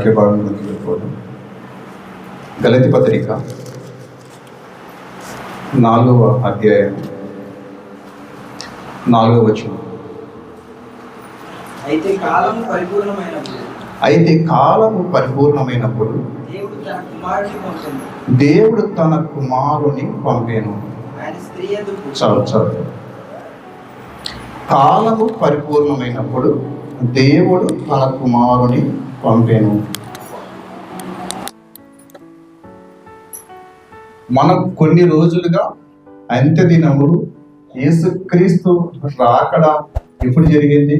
వాక్య భాగంలోకి వెళ్ళిపోదాం. గలతి పత్రిక నాలుగవ అధ్యాయం నాలుగవ వచనం. అయితే కాలము పరిపూర్ణమైనప్పుడు అయితే కాలము పరిపూర్ణమైనప్పుడు దేవుడు తన కుమారుని పంపేను. చాలు చాలు కాలము పరిపూర్ణమైనప్పుడు దేవుడు తన కుమారుని పంపాను. మనం కొన్ని రోజులుగా అంత్య దినములు యేసుక్రీస్తు రాకడ ఎప్పుడు జరిగింది?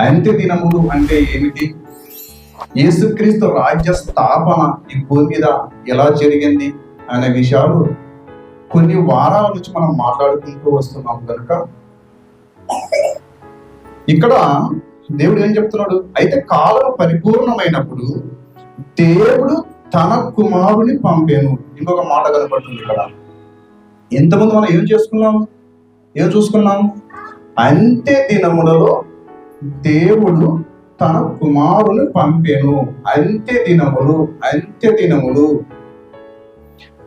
అంత్య దినములు అంటే ఏమిటి? యేసుక్రీస్తు రాజ్య స్థాపన ఈ భూమి మీద ఎలా జరిగింది అనే విషయాలు కొన్ని వారాల నుంచి మనం మాట్లాడుకుంటూ వస్తున్నాం కనుక ఇక్కడ దేవుడు ఏం చెప్తున్నాడు? అయితే కాలం పరిపూర్ణమైనప్పుడు దేవుడు తన కుమారుని పంపాను. ఇంకొక మాట కనపడుతుంది ఇక్కడ ఎంతమంది మనం ఏం చేసుకున్నాం ఏం చూసుకున్నాం అంత్య దినములలో దేవుడు తన కుమారుని పంపేను. అంత్య దినములు అంత్య దినములు.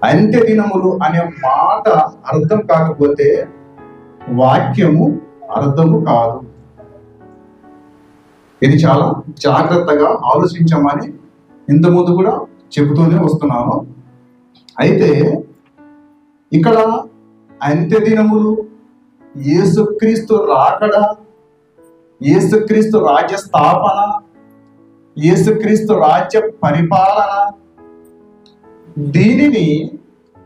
అంత్య దినములు అనే మాట అర్థం కాకపోతే వాక్యము అర్థము కాదు. ఇది చాలా జాగ్రత్తగా ఆలోచించమని ఇంతకుముందు కూడా చెబుతూనే వస్తున్నాను. అయితే ఇక్కడ అంత్య దినములు ఏసుక్రీస్తు రాకడ ఏసుక్రీస్తు రాజ్య స్థాపన ఏసుక్రీస్తు రాజ్య పరిపాలన దీనిని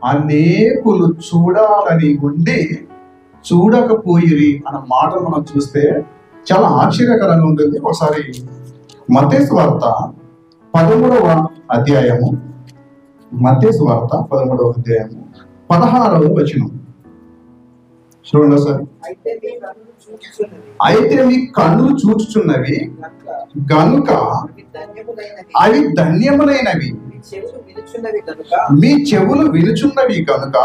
అనేకులు చూడాలని ఉండి చూడకపోయిరి అన్న మాట మనం చూస్తే చాలా ఆశ్చర్యకరంగా ఉంటుంది. ఒకసారి మతేసు వార్త పదమూడవ అధ్యాయము. మతేసు వార్త పదమూడవ అధ్యాయము. పదహారవ వచనం. చూడండి ఒకసారి. అయితే మీ కన్నులు చూచుచున్నవి గనుక అవి ధన్యములైనవి. మీ చెవులు వినుచున్నవి కనుక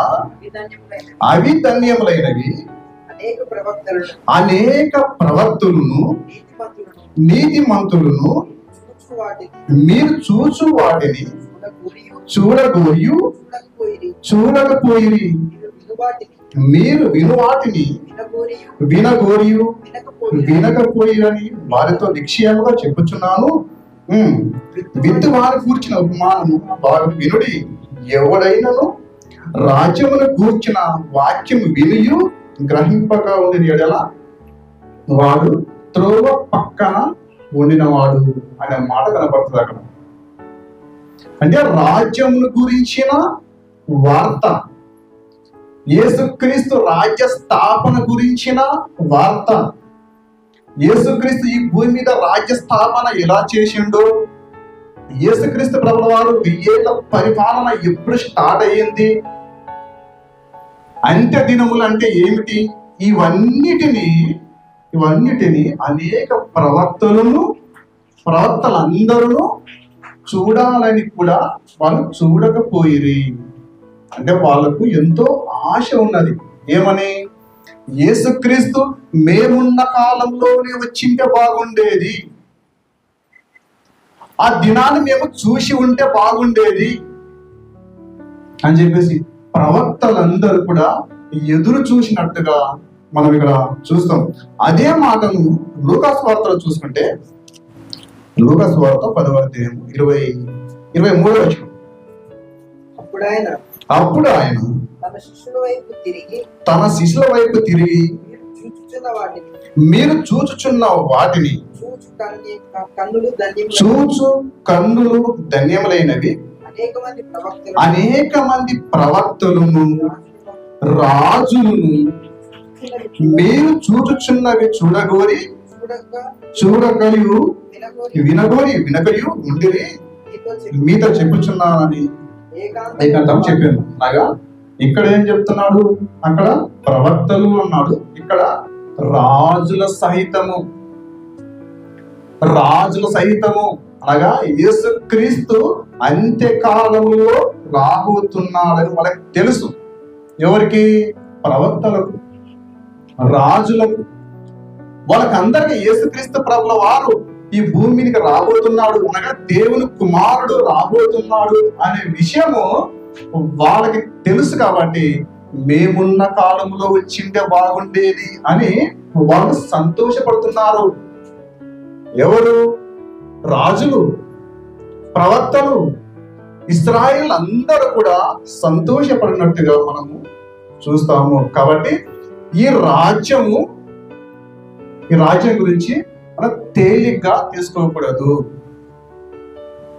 అవి ధన్యములైనవి. అనేక ప్రవక్తలను నీతిమంతులను వాటిని మీరు చూచు వాటిని చూడకపోయిరి. చూడకపోయిరి. మీరు వినువాటిని మీరు వినువాటిని వినగోరియు వినగోరియు వినకపోయిరి వినకపోయిరని వారితో నిశ్చయముగా చెప్పుచున్నాను. విత్తు వారి కూర్చిన ఉపమానము వారు వినుడి. ఎవడైనను రాజ్యమును కూర్చిన వాక్యము వినియు. గ్రహింపగా ఉండిన ఎడల వాడు త్రోవ పక్కన ఉండినవాడు అనే మాట కనపడుతుంది అక్కడ. అంటే రాజ్యమును గురించిన వార్త యేసుక్రీస్తు రాజ్య స్థాపన గురించిన వార్త. యేసుక్రీస్తు ఈ భూమి మీద రాజ్య స్థాపన ఎలా చేసిండో యేసుక్రీస్తు ప్రభుల వారు వెయ్యేళ్ళ పరిపాలన ఎప్పుడు స్టార్ట్ అయ్యింది అంత్య దినములు అంటే ఏమిటి? ఇవన్నిటిని ఇవన్నిటిని అనేక ప్రవక్తలను ప్రవక్తలందరూ చూడాలని కూడా వాళ్ళు చూడకపోయిరి. అంటే వాళ్ళకు ఎంతో ఆశ ఉన్నది. ఏమని? యేసుక్రీస్తు మేమున్న కాలంలోనే వచ్చింటే బాగుండేది. ఆ దినాన్ని మేము చూసి ఉంటే బాగుండేది. అని చెప్పేసి ప్రవక్తలందరూ కూడా ఎదురు చూసినట్టుగా మనం ఇక్కడ చూస్తాం. అదే మాటను లూకాస్ వార్తలో చూసుకుంటే లూకాస్ వార్త పదవ అధ్యాయం ఇరవై ఇరవై మూడవ అప్పుడు ఆయన అప్పుడు ఆయన తన శిష్యుల వైపు తిరిగి తన శిష్యుల వైపు తిరిగి మీరు చూచుచున్న వాటిని చూచు కన్నులు ధన్యములైనవి. అనేక మంది ప్రవక్తలను రాజులను మీరు చూచుచున్నవి చూడగోరి చూడగలియు వినగోరి. వినగలియు ఉండిరి మీతో చెప్పు మీతో చెప్పుచున్నానని. ఏకాంతం. ఏకంతం చెప్పాను. అనగా ఇక్కడ ఏం చెప్తున్నాడు? అక్కడ ప్రవక్తలు అన్నాడు. ఇక్కడ రాజుల సహితము. రాజుల సహితము. అనగా యేసుక్రీస్తు అంత్యకాలంలో రాబోతున్నాడని వాళ్ళకి తెలుసు. ఎవరికి? ప్రవక్తలకు రాజులకు. వాళ్ళకందరికీ యేసుక్రీస్తు ప్రభుల వారు ఈ భూమి మీదకి రాబోతున్నాడు అనగా దేవుని కుమారుడు రాబోతున్నాడు అనే విషయము వాళ్ళకి తెలుసు కాబట్టి మేమున్న కాలంలో వచ్చింటే బాగుండేది అని వాళ్ళు సంతోషపడుతున్నారు. ఎవరు? రాజులు. ప్రవర్తలు ఇస్రాయిల్ అందరూ కూడా సంతోషపడినట్టుగా మనము చూస్తాము. కాబట్టి ఈ రాజ్యము ఈ రాజ్యం గురించి మనం తేలిగ్గా తీసుకోకూడదు.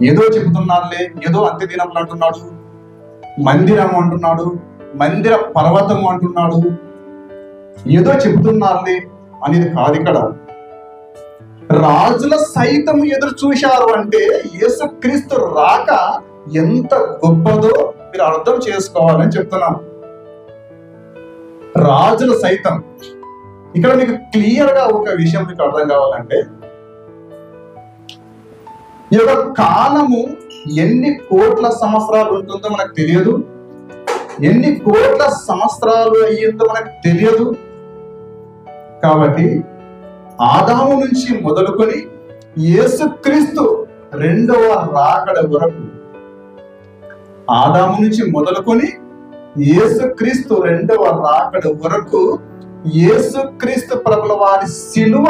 ఏదో చెబుతున్నారులే ఏదో అంత్య అంటున్నాడు మందిరం అంటున్నాడు మందిర పర్వతం అంటున్నాడు ఏదో చెబుతున్నారులే అనేది కాదు ఇక్కడ. రాజుల సైతం ఎదురు చూశారు అంటే యేసుక్రీస్తు రాక ఎంత గొప్పదో మీరు అర్థం చేసుకోవాలని చెప్తున్నాను రాజుల సైతం. ఇక్కడ మీకు క్లియర్గా ఒక విషయం మీకు అర్థం కావాలంటే ఈ యొక్క కాలము ఎన్ని కోట్ల సంవత్సరాలు ఉంటుందో మనకు తెలియదు. ఎన్ని కోట్ల సంవత్సరాలు అయ్యిందో మనకు తెలియదు. కాబట్టి ఆదాము నుంచి మొదలుకొని యేసుక్రీస్తు రెండవ రాకడ వరకు. ఆదాము నుంచి మొదలుకొని యేసుక్రీస్తు రెండవ రాకడ వరకు యేసుక్రీస్తు ప్రభుల వారి సిలువ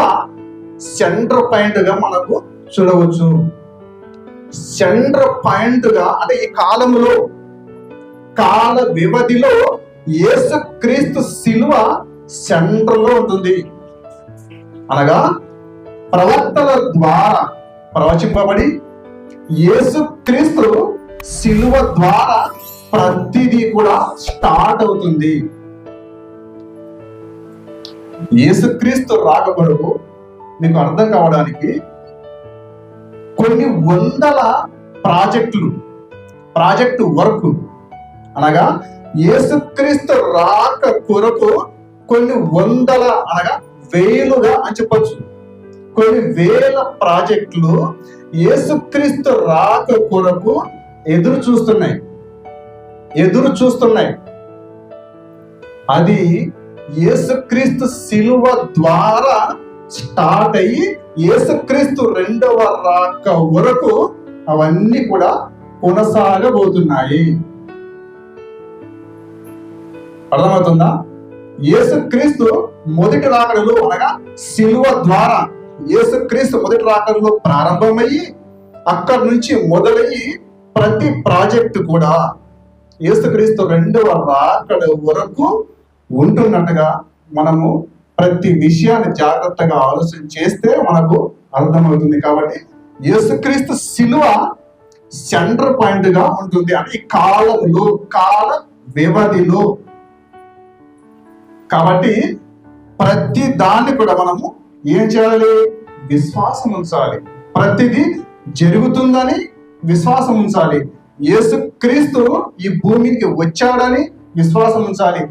సెంటర్ పాయింట్గా మనకు చూడవచ్చు. సెంటర్ పాయింట్గా అంటే ఈ కాలంలో కాల వ్యవధిలో యేసుక్రీస్తు సిలువ సెంటర్లో ఉంటుంది. అనగా ప్రవక్తల ద్వారా ప్రవచింపబడి యేసుక్రీస్తు సిలువ ద్వారా ప్రతిదీ కూడా స్టార్ట్ అవుతుంది. యేసుక్రీస్తు రాక కొరకు మీకు అర్థం కావడానికి కొన్ని వందల ప్రాజెక్టులు ప్రాజెక్టు వర్క్ అనగా యేసుక్రీస్తు రాక కొరకు కొన్ని వందల అనగా వేలుగా అని చెప్పచ్చు. కొన్ని వేల ప్రాజెక్టులు యేసుక్రీస్తు రాక కొరకు ఎదురు చూస్తున్నాయి. ఎదురు చూస్తున్నాయి. అది యేసుక్రీస్తు శిలువ ద్వారా స్టార్ట్ అయ్యి యేసుక్రీస్తు రెండవ రాక వరకు అవన్నీ కూడా కొనసాగబోతున్నాయి. అర్థమవుతుందా? యేసుక్రీస్తు మొదటి రాకడలో అనగా శిలువ ద్వారా యేసుక్రీస్తు మొదటి రాకడలో ప్రారంభమయ్యి అక్కడి నుంచి మొదలయ్యి ప్రతి ప్రాజెక్టు కూడా యేసుక్రీస్తు రెండవ రాకడ వరకు ఉంటున్నట్టుగా మనము ప్రతి విషయాన్ని జాగ్రత్తగా ఆలోచన చేస్తే మనకు అర్థమవుతుంది కాబట్టి యేసుక్రీస్తు శిలువ సెంటర్ పాయింట్గా ఉంటుంది. అంటే ఈ కాలంలో కాల వ్యవధిలో కాబట్టి ప్రతి దాన్ని కూడా మనము ఏం చేయాలి? విశ్వాసం ఉంచాలి. ప్రతిదీ జరుగుతుందని విశ్వాసం ఉంచాలి. యేసుక్రీస్తు ఈ భూమికి వచ్చాడని విశ్వాసం ఉంచాలి.